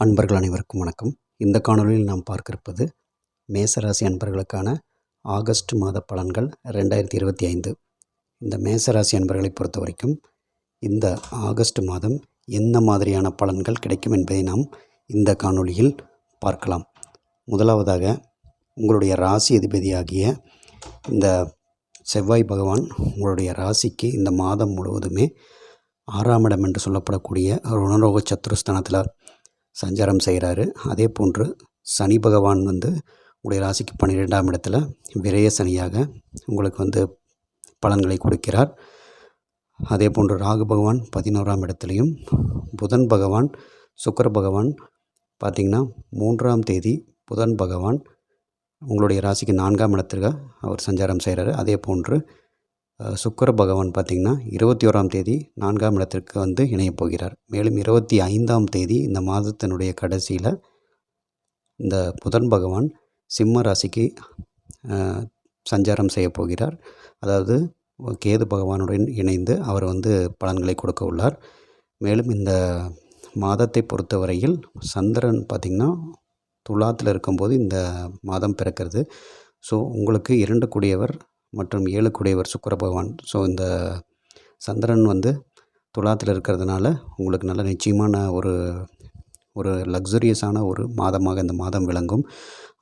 அன்பர்கள் அனைவருக்கும் வணக்கம். இந்த காணொலியில் நாம் பார்க்க இருப்பது மேசராசி அன்பர்களுக்கான ஆகஸ்ட் மாத பலன்கள் ரெண்டாயிரத்தி இருபத்தி ஐந்து. இந்த மேசராசி அன்பர்களை பொறுத்த வரைக்கும் இந்த ஆகஸ்ட் மாதம் என்ன மாதிரியான பலன்கள் கிடைக்கும் என்பதை நாம் இந்த காணொளியில் பார்க்கலாம். முதலாவதாக உங்களுடைய ராசி அதிபதியாகிய இந்த செவ்வாய் பகவான் உங்களுடைய ராசிக்கு இந்த மாதம் முழுவதுமே ஆறாம் இடம் என்று சொல்லப்படக்கூடிய ருணரோக சத்துருஸ்தானத்தில் சஞ்சாரம் செய்கிறாரு. அதே போன்று சனி பகவான் வந்து உடைய ராசிக்கு பன்னிரெண்டாம் இடத்துல விரைய சனியாக உங்களுக்கு வந்து பலன்களை கொடுக்கிறார். அதே போன்று ராகு பகவான் பதினோராம் இடத்துலையும் புதன் பகவான் சுக்கர பகவான் பார்த்திங்கன்னா மூன்றாம் தேதி புதன் பகவான் உங்களுடைய ராசிக்கு நான்காம் இடத்திற்கு அவர் சஞ்சாரம் செய்கிறாரு. அதே போன்று சுக்கிர பகவான் பார்த்திங்கன்னா இருபத்தி ஓராம் தேதி நான்காம் இடத்திற்கு வந்து இணையப் போகிறார். மேலும் இருபத்தி ஐந்தாம் தேதி இந்த மாதத்தினுடைய கடைசியில் இந்த புதன் பகவான் சிம்ம ராசிக்கு சஞ்சாரம் செய்ய போகிறார். அதாவது கேது பகவானுடன் இணைந்து அவர் வந்து பலன்களை கொடுக்க உள்ளார். மேலும் இந்த மாதத்தை பொறுத்தவரையில் சந்திரன் பார்த்திங்கன்னா துலாத்தில் இருக்கும்போது இந்த மாதம் பிறக்கிறது. ஸோ உங்களுக்கு இரண்டு கூடியவர் மற்றும் ஏழுக்குடையவர் சுக்கர பகவான் ஸோ இந்த சந்திரன் வந்து துலாத்தில் இருக்கிறதுனால உங்களுக்கு நல்ல நிச்சயமான ஒரு ஒரு லக்ஸுரியஸான ஒரு மாதமாக இந்த மாதம் விளங்கும்.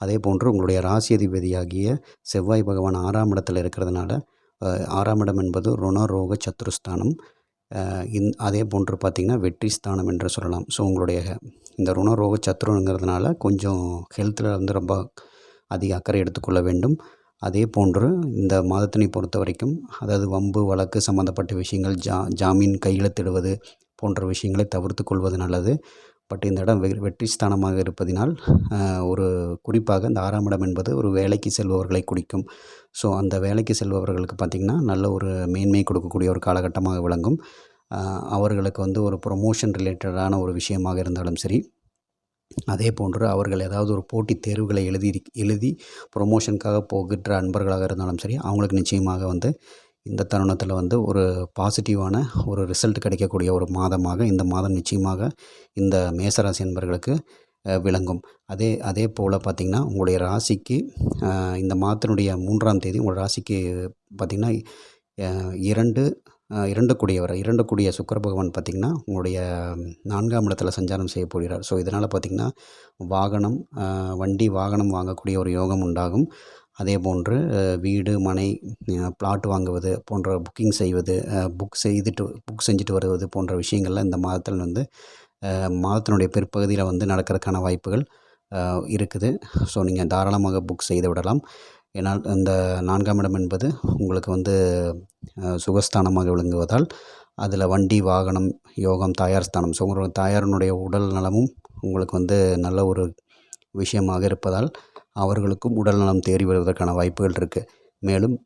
அதே போன்று உங்களுடைய ராசி அதிபதியாகிய செவ்வாய் பகவான் ஆறாம் இடத்தில் இருக்கிறதுனால ஆறாம் இடம் என்பது ருணரோக சத்துருஸ்தானம் இந் அதே போன்று பார்த்திங்கன்னா வெற்றி ஸ்தானம் என்று சொல்லலாம். ஸோ உங்களுடைய இந்த ருணரோக சத்ருங்கிறதுனால கொஞ்சம் ஹெல்த்தில் வந்து ரொம்ப அதிக அக்கறை எடுத்துக்கொள்ள வேண்டும். அதே போன்று இந்த மாதத்தினை பொறுத்த வரைக்கும் அதாவது வம்பு வழக்கு சம்மந்தப்பட்ட விஷயங்கள் ஜா ஜாமீன் கையெழுத்திடுவது போன்ற விஷயங்களை தவிர்த்து கொள்வது நல்லது. பட் இந்த இடம் வெ- வெற்றி ஸ்தானமாக இருப்பதினால் ஒரு குறிப்பாக இந்த ஆறாம் இடம் என்பது ஒரு வேலைக்கு செல்பவர்களை குறிக்கும். ஸோ அந்த வேலைக்கு செல்பவர்களுக்கு பார்த்திங்கன்னா நல்ல ஒரு மேன்மை கொடுக்கக்கூடிய ஒரு காலகட்டமாக விளங்கும். அவர்களுக்கு வந்து ஒரு ப்ரொமோஷன் ரிலேட்டடான ஒரு விஷயமாக இருந்தாலும் சரி அதே போன்று அவர்கள் ஏதாவது ஒரு போட்டித் தேர்வுகளை எழுதி எழுதி ப்ரொமோஷனுக்காக போகின்ற அன்பர்களாக இருந்தாலும் சரி அவங்களுக்கு நிச்சயமாக வந்து இந்த தருணத்தில் வந்து ஒரு பாசிட்டிவான ஒரு ரிசல்ட் கிடைக்கக்கூடிய ஒரு மாதமாக இந்த மாதம் நிச்சயமாக இந்த மேசராசி அன்பர்களுக்கு விளங்கும். அதே அதே போல் பார்த்திங்கன்னா உங்களுடைய ராசிக்கு இந்த மாதத்தினுடைய மூன்றாம் தேதி உங்கள் ராசிக்கு பார்த்திங்கன்னா இரண்டு இரண்டக்கூடியவர் இரண்டக்கூடிய சுக்கர பகவான் பார்த்திங்கன்னா உங்களுடைய நான்காம் இடத்துல சஞ்சாரம் செய்ய போகிறார். ஸோ இதனால் பார்த்திங்கன்னா வாகனம் வண்டி வாகனம் வாங்கக்கூடிய ஒரு யோகம் உண்டாகும். அதே போன்று வீடு மனை பிளாட் வாங்குவது போன்ற புக்கிங் செய்வது புக் செய்துட்டு புக் செஞ்சுட்டு வருவது போன்ற விஷயங்கள்லாம் இந்த மாதத்தில் வந்து மாதத்தினுடைய பிற்பகுதியில் வந்து நடக்கிறதுக்கான வாய்ப்புகள் இருக்குது. ஸோ நீங்கள் தாராளமாக புக் செய்து விடலாம். ஏன்னால் இந்த நான்காம் இடம் என்பது உங்களுக்கு வந்து சுகஸ்தானமாக விளங்குவதால் அதில் வண்டி வாகனம் யோகம் தாயார் ஸ்தானம். ஸோ உங்களோட தாயாரினுடைய உடல் நலமும் உங்களுக்கு வந்து நல்ல ஒரு விஷயமாக இருப்பதால் அவர்களுக்கும் உடல் நலம் தேறி வருவதற்கான வாய்ப்புகள் இருக்குது மேலும்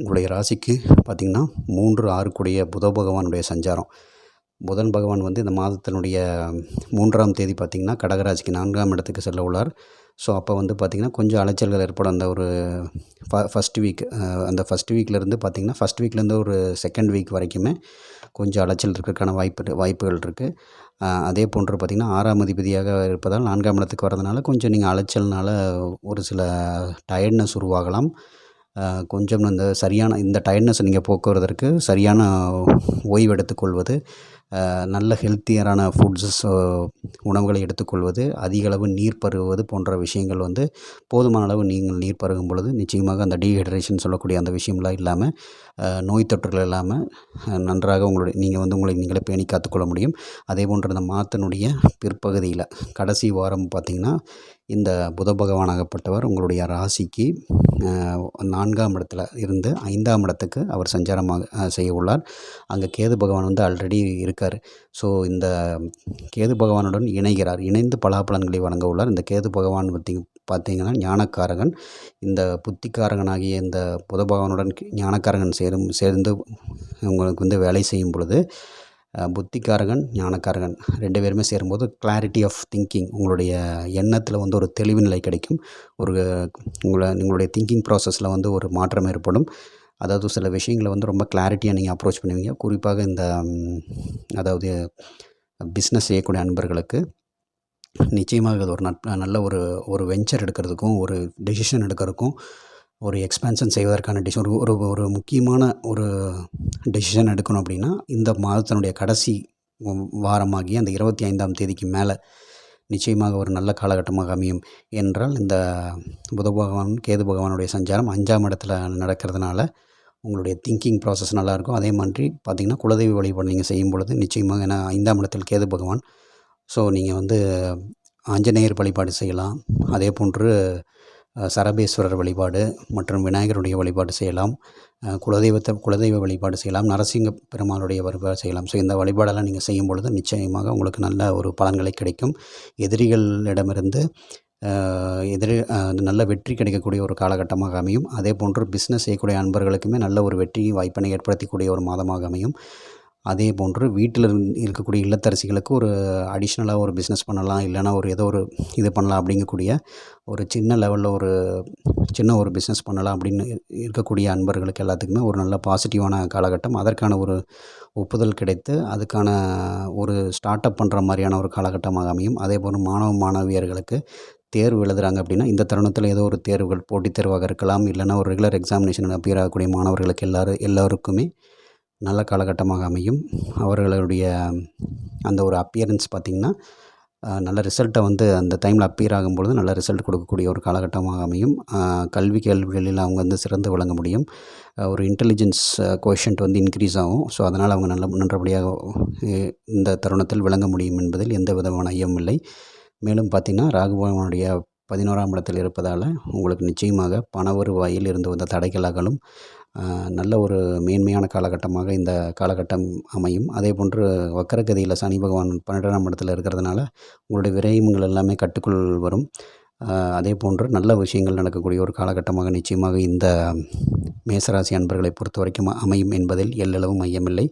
உங்களுடைய ராசிக்கு பார்த்திங்கன்னா மூன்று ஆறுக்குடைய புத பகவானுடைய சஞ்சாரம். புதன் பகவான் வந்து இந்த மாதத்தினுடைய மூன்றாம் தேதி பார்த்திங்கன்னா கடகராசிக்கு நான்காம் இடத்துக்கு செல்ல உள்ளார். ஸோ அப்போ வந்து பார்த்திங்கன்னா கொஞ்சம் அலைச்சல்கள் ஏற்படும். அந்த ஒரு ஃப ஃபஸ்ட் வீக் அந்த ஃபஸ்ட் வீக்லேருந்து பார்த்திங்கன்னா ஃபஸ்ட் வீக்லேருந்து ஒரு செகண்ட் வீக் வரைக்குமே கொஞ்சம் அலைச்சல் இருக்கிறதுக்கான வாய்ப்பு வாய்ப்புகள் இருக்குது அதே போன்று பார்த்திங்கன்னா ஆறாம் அதிபதியாக இருப்பதால் நான்காம் இடத்துக்கு வரதுனால கொஞ்சம் நீங்கள் அலைச்சல்னால ஒரு சில டயர்ட்னஸ் உருவாகலாம். கொஞ்சம் இந்த சரியான இந்த டயர்ட்னஸ் நீங்கள் போக்குவரதற்கு சரியான ஓய்வு எடுத்துக்கொள்வது நல்ல ஹெல்த்தியரான ஃபுட்ஸஸ் உணவுகளை எடுத்துக்கொள்வது அதிக அளவு நீர் பருகுவது போன்ற விஷயங்கள் வந்து போதுமான அளவு நீங்கள் நீர் பருகும் பொழுது நிச்சயமாக அந்த டீஹைட்ரேஷன் சொல்லக்கூடிய அந்த விஷயம்லாம் இல்லாமல் நோய் தொற்றுகள் இல்லாமல் நன்றாக உங்களுடைய நீங்கள் வந்து உங்களை நீங்களே பேணி காத்துக்கொள்ள முடியும். அதே போன்று இந்த மாத்தனுடைய பிற்பகுதியில் கடைசி வாரம் பார்த்திங்கன்னா இந்த புத பகவானாகப்பட்டவர் உங்களுடைய ராசிக்கு நான்காம் இடத்துல இருந்து ஐந்தாம் இடத்துக்கு அவர் சஞ்சாரமாக செய்ய உள்ளார். அங்கே கேது பகவான் வந்து ஆல்ரெடி இருக்கார். ஸோ இந்த கேது பகவானுடன் இணைகிறார். இணைந்து பலாபலன்களை வழங்க உள்ளார். இந்த கேது பகவான் பற்றி பார்த்தீங்கன்னா ஞானக்காரகன். இந்த புத்திக்காரகனாகிய இந்த புத பகவானுடன் ஞானக்காரகன் சேரும் சேர்ந்து உங்களுக்கு வந்து வேலை செய்யும் பொழுது புத்திக்காரகன் ஞானக்காரகன் ரெண்டு பேருமே சேரும்போது கிளாரிட்டி ஆஃப் திங்கிங் உங்களுடைய எண்ணத்தில் வந்து ஒரு தெளிவு நிலை கிடைக்கும். ஒரு உங்களை உங்களுடைய திங்கிங் ப்ராசஸில் வந்து ஒரு மாற்றம் ஏற்படும். அதாவது சில விஷயங்களை வந்து ரொம்ப கிளாரிட்டியாக நீங்கள் அப்ரோச் பண்ணுவீங்க. குறிப்பாக இந்த அதாவது பிஸ்னஸ் செய்யக்கூடிய அன்பர்களுக்கு நிச்சயமாக இது ஒரு நட் நல்ல ஒரு ஒரு வெஞ்சர் எடுக்கிறதுக்கும் ஒரு டெசிஷன் எடுக்கிறதுக்கும் ஒரு எக்ஸ்பேன்ஷன் செய்வதற்கான டிஷ் ஒரு ஒரு ஒரு முக்கியமான ஒரு டெசிஷன் எடுக்கணும் அப்படின்னா இந்த மாதத்தினுடைய கடைசி வாரமாகி அந்த இருபத்தி ஐந்தாம் தேதிக்கு மேலே நிச்சயமாக ஒரு நல்ல காலகட்டமாக அமையும். என்றால் இந்த புத பகவான் கேது பகவானுடைய சஞ்சாரம் அஞ்சாம் இடத்துல நடக்கிறதுனால உங்களுடைய திங்கிங் ப்ராசஸ் நல்லாயிருக்கும். அதே மாதிரி பார்த்திங்கன்னா குலதெய்வ வழிபாடு நீங்கள் செய்யும் பொழுது நிச்சயமாக ஏன்னா ஐந்தாம் இடத்தில் கேது பகவான். ஸோ நீங்கள் வந்து ஆஞ்சநேயர் வழிபாடு செய்யலாம். அதே போன்று சரபேஸ்வரர் வழிபாடு மற்றும் விநாயகருடைய வழிபாடு செய்யலாம். குலதெய்வத்தை குலதெய்வ வழிபாடு செய்யலாம். நரசிங்க பெருமாளுடைய வழிபாடு செய்யலாம். ஸோ இந்த வழிபாடெல்லாம் நீங்கள் செய்யும் பொழுது நிச்சயமாக உங்களுக்கு நல்ல ஒரு பலன்களை கிடைக்கும். எதிரிகளிடமிருந்து எதிர் நல்ல வெற்றி கிடைக்கக்கூடிய ஒரு காலகட்டமாக அமையும். அதே போன்று பிஸ்னஸ் செய்யக்கூடிய அன்பர்களுக்குமே நல்ல ஒரு வெற்றி வாய்ப்பினை ஏற்படுத்தக்கூடிய ஒரு மாதமாக அமையும். அதே போன்று வீட்டில் இருந்து- இருக்கக்கூடிய இல்லத்தரசிகளுக்கு ஒரு அடிஷ்னலாக ஒரு பிஸ்னஸ் பண்ணலாம் இல்லைன்னா ஒரு ஏதோ ஒரு இது பண்ணலாம் அப்படிங்கக்கூடிய ஒரு சின்ன லெவலில் ஒரு சின்ன ஒரு பிஸ்னஸ் பண்ணலாம் அப்படின்னு இருக்கக்கூடிய அன்பர்களுக்கு எல்லாத்துக்குமே ஒரு நல்ல பாசிட்டிவான காலகட்டம். அதற்கான ஒரு ஒப்புதல் கிடைத்து அதுக்கான ஒரு ஸ்டார்ட் அப் பண்ணுற மாதிரியான ஒரு காலகட்டமாக அமையும். அதே போல் மாணவ மாணவியர்களுக்கு தேர்வு எழுதுகிறாங்க அப்படின்னா இந்த தருணத்தில் ஏதோ ஒரு தேர்வுகள் போட்டித் தேர்வாக இருக்கலாம் இல்லைன்னா ஒரு ரெகுலர் எக்ஸாமினேஷன் அப்பியர் ஆகக்கூடிய மாணவர்களுக்கு எல்லாரும் எல்லோருக்குமே நல்ல காலகட்டமாக அமையும். அவர்களுடைய அந்த ஒரு அப்பியரன்ஸ் பார்த்திங்கன்னா நல்ல ரிசல்ட்டை வந்து அந்த டைமில் அப்பியர் ஆகும்பொழுது நல்ல ரிசல்ட் கொடுக்கக்கூடிய ஒரு காலகட்டமாக அமையும். கல்வி கேள்விகளில் அவங்க வந்து சிறந்து விளங்க முடியும். ஒரு இன்டெலிஜென்ஸ் கோஷன்ட் வந்து இன்க்ரீஸ் ஆகும். ஸோ அதனால் அவங்க நல்ல நன்றபடியாக இந்த தருணத்தில் விளங்க முடியும் என்பதில் எந்த விதமான ஐயமும் இல்லை. மேலும் பார்த்திங்கன்னா ராகுபவனுடைய பதினோராம் இடத்தில் இருப்பதால் உங்களுக்கு நிச்சயமாக பண வருவாயில் இருந்து வந்த தடைகள் அகலும். நல்ல ஒரு மேன்மையான காலகட்டமாக இந்த காலகட்டம் அமையும். அதே போன்று வக்கரகதியில் சனி பகவான் பன்னெண்டாம் இடத்துல இருக்கிறதுனால உங்களுடைய விரயங்கள் எல்லாமே கட்டுக்குள் வரும். அதே போன்று நல்ல விஷயங்கள் நடக்கக்கூடிய ஒரு காலகட்டமாக நிச்சயமாக இந்த மேசராசி அன்பர்களை பொறுத்த வரைக்கும் அமையும் என்பதில் எல்லளவும் மையமில்லை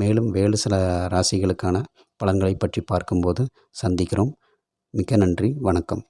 மேலும் வேறு சில ராசிகளுக்கான பலன்களை பற்றி பார்க்கும்போது சந்திக்கிறோம். மிக்க நன்றி. வணக்கம்.